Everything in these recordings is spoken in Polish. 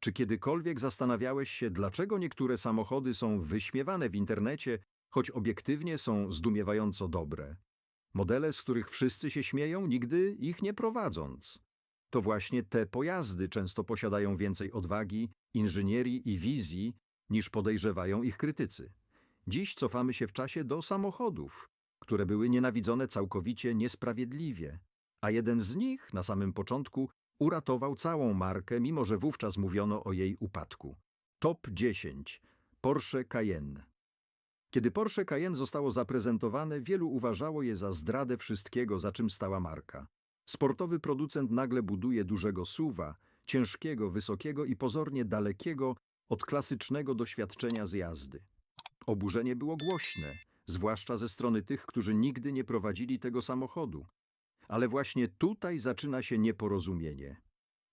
Czy kiedykolwiek zastanawiałeś się, dlaczego niektóre samochody są wyśmiewane w internecie, choć obiektywnie są zdumiewająco dobre? Modele, z których wszyscy się śmieją, nigdy ich nie prowadząc. To właśnie te pojazdy często posiadają więcej odwagi, inżynierii i wizji, niż podejrzewają ich krytycy. Dziś cofamy się w czasie do samochodów, które były nienawidzone całkowicie niesprawiedliwie, a jeden z nich na samym początku uratował całą markę, mimo że wówczas mówiono o jej upadku. Top 10 Porsche Cayenne. Kiedy Porsche Cayenne zostało zaprezentowane, wielu uważało je za zdradę wszystkiego, za czym stała marka. Sportowy producent nagle buduje dużego suwa, ciężkiego, wysokiego i pozornie dalekiego od klasycznego doświadczenia z jazdy. Oburzenie było głośne, zwłaszcza ze strony tych, którzy nigdy nie prowadzili tego samochodu. Ale właśnie tutaj zaczyna się nieporozumienie.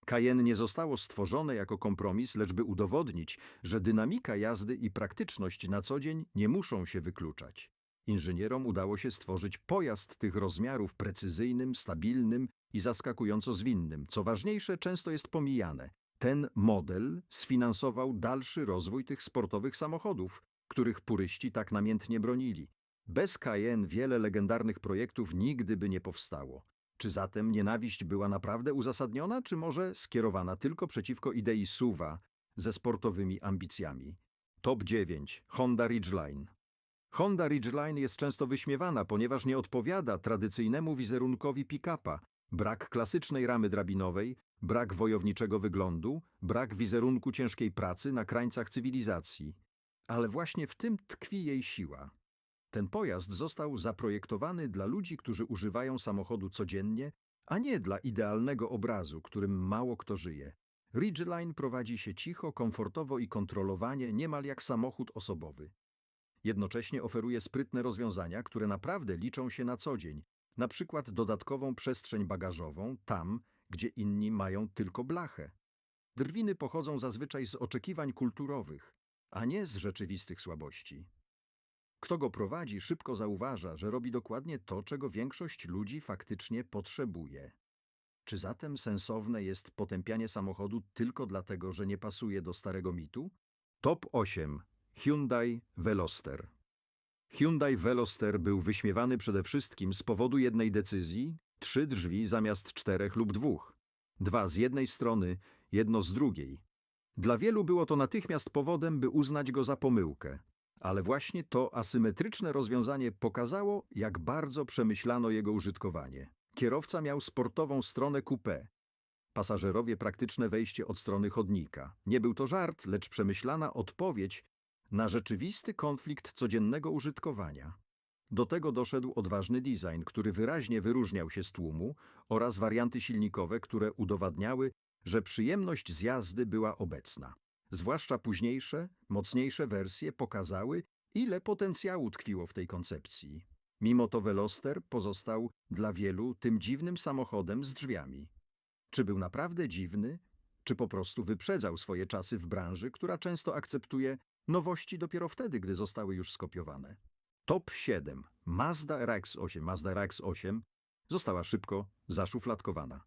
Cayenne nie zostało stworzone jako kompromis, lecz by udowodnić, że dynamika jazdy i praktyczność na co dzień nie muszą się wykluczać. Inżynierom udało się stworzyć pojazd tych rozmiarów precyzyjnym, stabilnym i zaskakująco zwinnym. Co ważniejsze, często jest pomijane. Ten model sfinansował dalszy rozwój tych sportowych samochodów, których puryści tak namiętnie bronili. Bez Cayenne wiele legendarnych projektów nigdy by nie powstało. Czy zatem nienawiść była naprawdę uzasadniona, czy może skierowana tylko przeciwko idei suwa ze sportowymi ambicjami? Top 9. Honda Ridgeline. Honda Ridgeline jest często wyśmiewana, ponieważ nie odpowiada tradycyjnemu wizerunkowi pick-upa. Brak klasycznej ramy drabinowej, brak wojowniczego wyglądu, brak wizerunku ciężkiej pracy na krańcach cywilizacji. Ale właśnie w tym tkwi jej siła. Ten pojazd został zaprojektowany dla ludzi, którzy używają samochodu codziennie, a nie dla idealnego obrazu, którym mało kto żyje. Ridgeline prowadzi się cicho, komfortowo i kontrolowanie, niemal jak samochód osobowy. Jednocześnie oferuje sprytne rozwiązania, które naprawdę liczą się na co dzień, na przykład dodatkową przestrzeń bagażową tam, gdzie inni mają tylko blachę. Drwiny pochodzą zazwyczaj z oczekiwań kulturowych, a nie z rzeczywistych słabości. Kto go prowadzi, szybko zauważa, że robi dokładnie to, czego większość ludzi faktycznie potrzebuje. Czy zatem sensowne jest potępianie samochodu tylko dlatego, że nie pasuje do starego mitu? Top 8. Hyundai Veloster. Hyundai Veloster był wyśmiewany przede wszystkim z powodu jednej decyzji, trzy drzwi zamiast czterech lub dwóch. Dwa z jednej strony, jedno z drugiej. Dla wielu było to natychmiast powodem, by uznać go za pomyłkę. Ale właśnie to asymetryczne rozwiązanie pokazało, jak bardzo przemyślano jego użytkowanie. Kierowca miał sportową stronę coupé, pasażerowie praktyczne wejście od strony chodnika. Nie był to żart, lecz przemyślana odpowiedź na rzeczywisty konflikt codziennego użytkowania. Do tego doszedł odważny design, który wyraźnie wyróżniał się z tłumu oraz warianty silnikowe, które udowadniały, że przyjemność z jazdy była obecna. Zwłaszcza późniejsze, mocniejsze wersje pokazały, ile potencjału tkwiło w tej koncepcji. Mimo to Veloster pozostał dla wielu tym dziwnym samochodem z drzwiami. Czy był naprawdę dziwny, czy po prostu wyprzedzał swoje czasy w branży, która często akceptuje nowości dopiero wtedy, gdy zostały już skopiowane? Top 7. Mazda RX-8. Mazda RX-8 została szybko zaszufladkowana.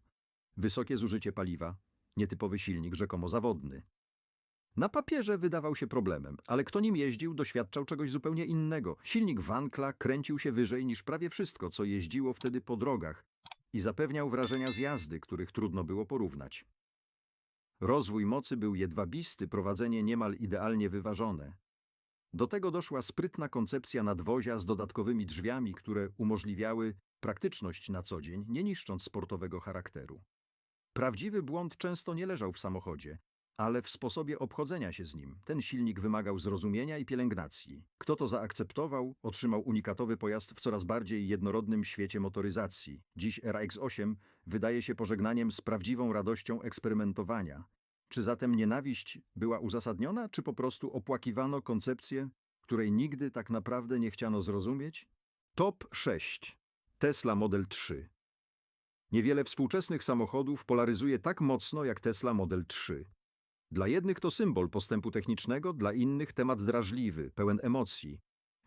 Wysokie zużycie paliwa, nietypowy silnik, rzekomo zawodny. Na papierze wydawał się problemem, ale kto nim jeździł, doświadczał czegoś zupełnie innego. Silnik Wankla kręcił się wyżej niż prawie wszystko, co jeździło wtedy po drogach i zapewniał wrażenia z jazdy, których trudno było porównać. Rozwój mocy był jedwabisty, prowadzenie niemal idealnie wyważone. Do tego doszła sprytna koncepcja nadwozia z dodatkowymi drzwiami, które umożliwiały praktyczność na co dzień, nie niszcząc sportowego charakteru. Prawdziwy błąd często nie leżał w samochodzie, ale w sposobie obchodzenia się z nim. Ten silnik wymagał zrozumienia i pielęgnacji. Kto to zaakceptował, otrzymał unikatowy pojazd w coraz bardziej jednorodnym świecie motoryzacji. Dziś RX-8 wydaje się pożegnaniem z prawdziwą radością eksperymentowania. Czy zatem nienawiść była uzasadniona, czy po prostu opłakiwano koncepcję, której nigdy tak naprawdę nie chciano zrozumieć? Top 6. Tesla Model 3. Niewiele współczesnych samochodów polaryzuje tak mocno jak Tesla Model 3. Dla jednych to symbol postępu technicznego, dla innych temat drażliwy, pełen emocji.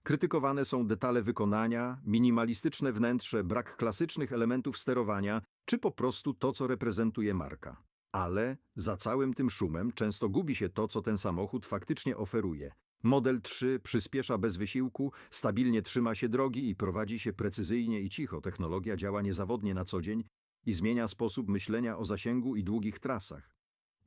Krytykowane są detale wykonania, minimalistyczne wnętrze, brak klasycznych elementów sterowania, czy po prostu to, co reprezentuje marka. Ale za całym tym szumem często gubi się to, co ten samochód faktycznie oferuje. Model 3 przyspiesza bez wysiłku, stabilnie trzyma się drogi i prowadzi się precyzyjnie i cicho. Technologia działa niezawodnie na co dzień i zmienia sposób myślenia o zasięgu i długich trasach.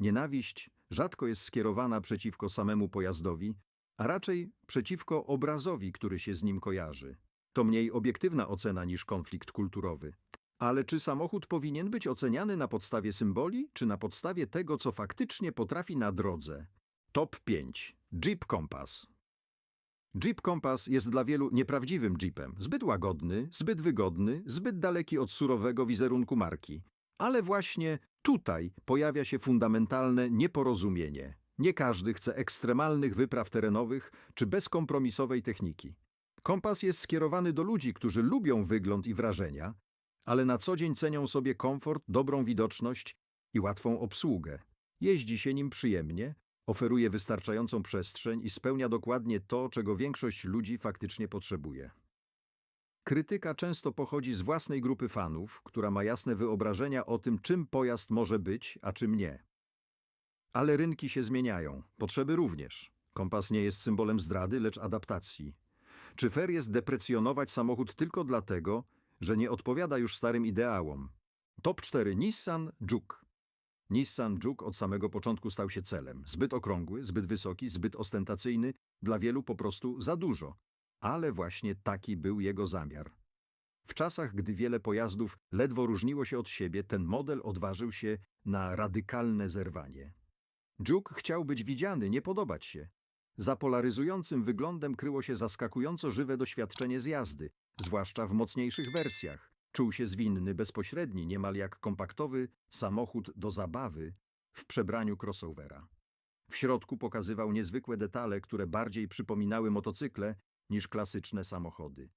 Nienawiść rzadko jest skierowana przeciwko samemu pojazdowi, a raczej przeciwko obrazowi, który się z nim kojarzy. To mniej obiektywna ocena niż konflikt kulturowy. Ale czy samochód powinien być oceniany na podstawie symboli, czy na podstawie tego, co faktycznie potrafi na drodze? Top 5. Jeep Compass. Jeep Compass jest dla wielu nieprawdziwym Jeepem. Zbyt łagodny, zbyt wygodny, zbyt daleki od surowego wizerunku marki. Ale właśnie tutaj pojawia się fundamentalne nieporozumienie. Nie każdy chce ekstremalnych wypraw terenowych czy bezkompromisowej techniki. Kompas jest skierowany do ludzi, którzy lubią wygląd i wrażenia, ale na co dzień cenią sobie komfort, dobrą widoczność i łatwą obsługę. Jeździ się nim przyjemnie, oferuje wystarczającą przestrzeń i spełnia dokładnie to, czego większość ludzi faktycznie potrzebuje. Krytyka często pochodzi z własnej grupy fanów, która ma jasne wyobrażenia o tym, czym pojazd może być, a czym nie. Ale rynki się zmieniają, potrzeby również. Kompas nie jest symbolem zdrady, lecz adaptacji. Czy fair jest deprecjonować samochód tylko dlatego, że nie odpowiada już starym ideałom? Top 4 Nissan Juke. Nissan Juke od samego początku stał się celem. Zbyt okrągły, zbyt wysoki, zbyt ostentacyjny, dla wielu po prostu za dużo. Ale właśnie taki był jego zamiar. W czasach, gdy wiele pojazdów ledwo różniło się od siebie, ten model odważył się na radykalne zerwanie. Juke chciał być widziany, nie podobać się. Za polaryzującym wyglądem kryło się zaskakująco żywe doświadczenie z jazdy, zwłaszcza w mocniejszych wersjach. Czuł się zwinny, bezpośredni, niemal jak kompaktowy samochód do zabawy w przebraniu crossovera. W środku pokazywał niezwykłe detale, które bardziej przypominały motocykle niż klasyczne samochody.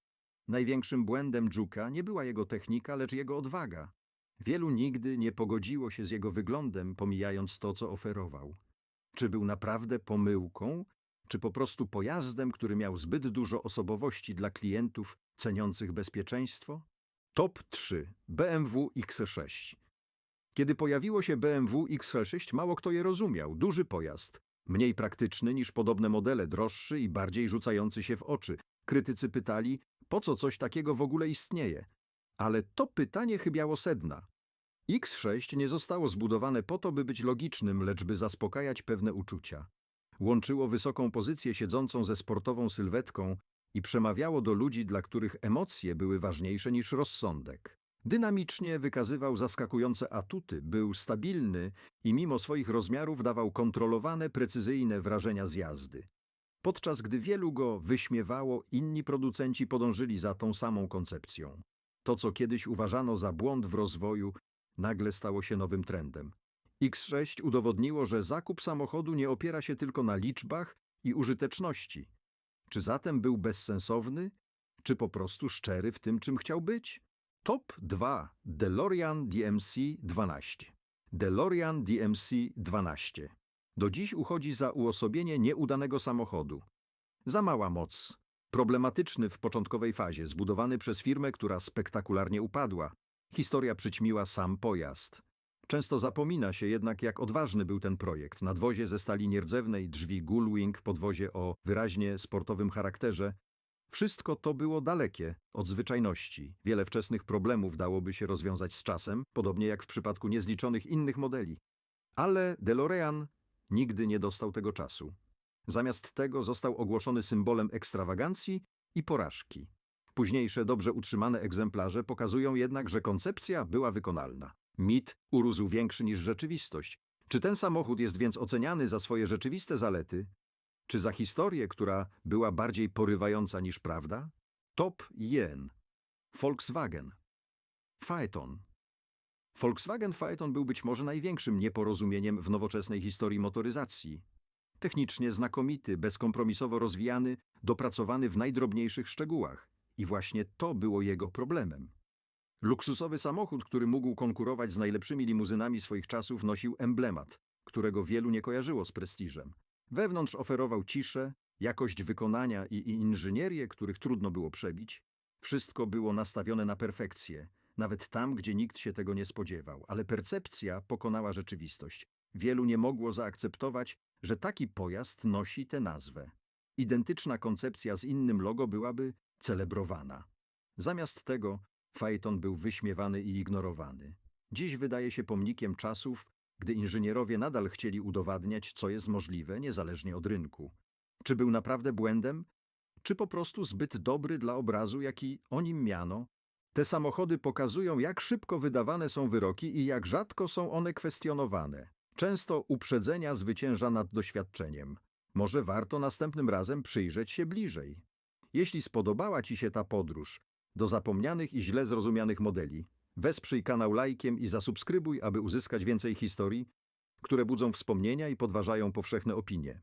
Największym błędem Juka nie była jego technika, lecz jego odwaga. Wielu nigdy nie pogodziło się z jego wyglądem, pomijając to, co oferował. Czy był naprawdę pomyłką, czy po prostu pojazdem, który miał zbyt dużo osobowości dla klientów ceniących bezpieczeństwo? Top 3. BMW X6. Kiedy pojawiło się BMW X6, mało kto je rozumiał. Duży pojazd, mniej praktyczny niż podobne modele, droższy i bardziej rzucający się w oczy. Krytycy pytali, po co coś takiego w ogóle istnieje? Ale to pytanie chybiało sedna. X6 nie zostało zbudowane po to, by być logicznym, lecz by zaspokajać pewne uczucia. Łączyło wysoką pozycję siedzącą ze sportową sylwetką i przemawiało do ludzi, dla których emocje były ważniejsze niż rozsądek. Dynamicznie wykazywał zaskakujące atuty, był stabilny i mimo swoich rozmiarów dawał kontrolowane, precyzyjne wrażenia z jazdy. Podczas gdy wielu go wyśmiewało, inni producenci podążyli za tą samą koncepcją. To, co kiedyś uważano za błąd w rozwoju, nagle stało się nowym trendem. X6 udowodniło, że zakup samochodu nie opiera się tylko na liczbach i użyteczności. Czy zatem był bezsensowny, czy po prostu szczery w tym, czym chciał być? Top 2 DeLorean DMC-12 DeLorean DMC-12 Do dziś uchodzi za uosobienie nieudanego samochodu. Za mała moc. Problematyczny w początkowej fazie, zbudowany przez firmę, która spektakularnie upadła. Historia przyćmiła sam pojazd. Często zapomina się jednak, jak odważny był ten projekt. Nadwozie ze stali nierdzewnej, drzwi Gullwing, podwozie o wyraźnie sportowym charakterze. Wszystko to było dalekie od zwyczajności. Wiele wczesnych problemów dałoby się rozwiązać z czasem, podobnie jak w przypadku niezliczonych innych modeli. Ale DeLorean nigdy nie dostał tego czasu. Zamiast tego został ogłoszony symbolem ekstrawagancji i porażki. Późniejsze, dobrze utrzymane egzemplarze pokazują jednak, że koncepcja była wykonalna. Mit urósł większy niż rzeczywistość. Czy ten samochód jest więc oceniany za swoje rzeczywiste zalety, czy za historię, która była bardziej porywająca niż prawda? Top 1. Volkswagen. Phaeton. Volkswagen Phaeton był być może największym nieporozumieniem w nowoczesnej historii motoryzacji. Technicznie znakomity, bezkompromisowo rozwijany, dopracowany w najdrobniejszych szczegółach. I właśnie to było jego problemem. Luksusowy samochód, który mógł konkurować z najlepszymi limuzynami swoich czasów, nosił emblemat, którego wielu nie kojarzyło z prestiżem. Wewnątrz oferował ciszę, jakość wykonania i, inżynierię, których trudno było przebić. Wszystko było nastawione na perfekcję, nawet tam, gdzie nikt się tego nie spodziewał. Ale percepcja pokonała rzeczywistość. Wielu nie mogło zaakceptować, że taki pojazd nosi tę nazwę. Identyczna koncepcja z innym logo byłaby celebrowana. Zamiast tego Phaeton był wyśmiewany i ignorowany. Dziś wydaje się pomnikiem czasów, gdy inżynierowie nadal chcieli udowadniać, co jest możliwe, niezależnie od rynku. Czy był naprawdę błędem? Czy po prostu zbyt dobry dla obrazu, jaki o nim miano? Te samochody pokazują, jak szybko wydawane są wyroki i jak rzadko są one kwestionowane. Często uprzedzenia zwycięża nad doświadczeniem. Może warto następnym razem przyjrzeć się bliżej. Jeśli spodobała Ci się ta podróż do zapomnianych i źle zrozumianych modeli, wesprzyj kanał lajkiem i zasubskrybuj, aby uzyskać więcej historii, które budzą wspomnienia i podważają powszechne opinie.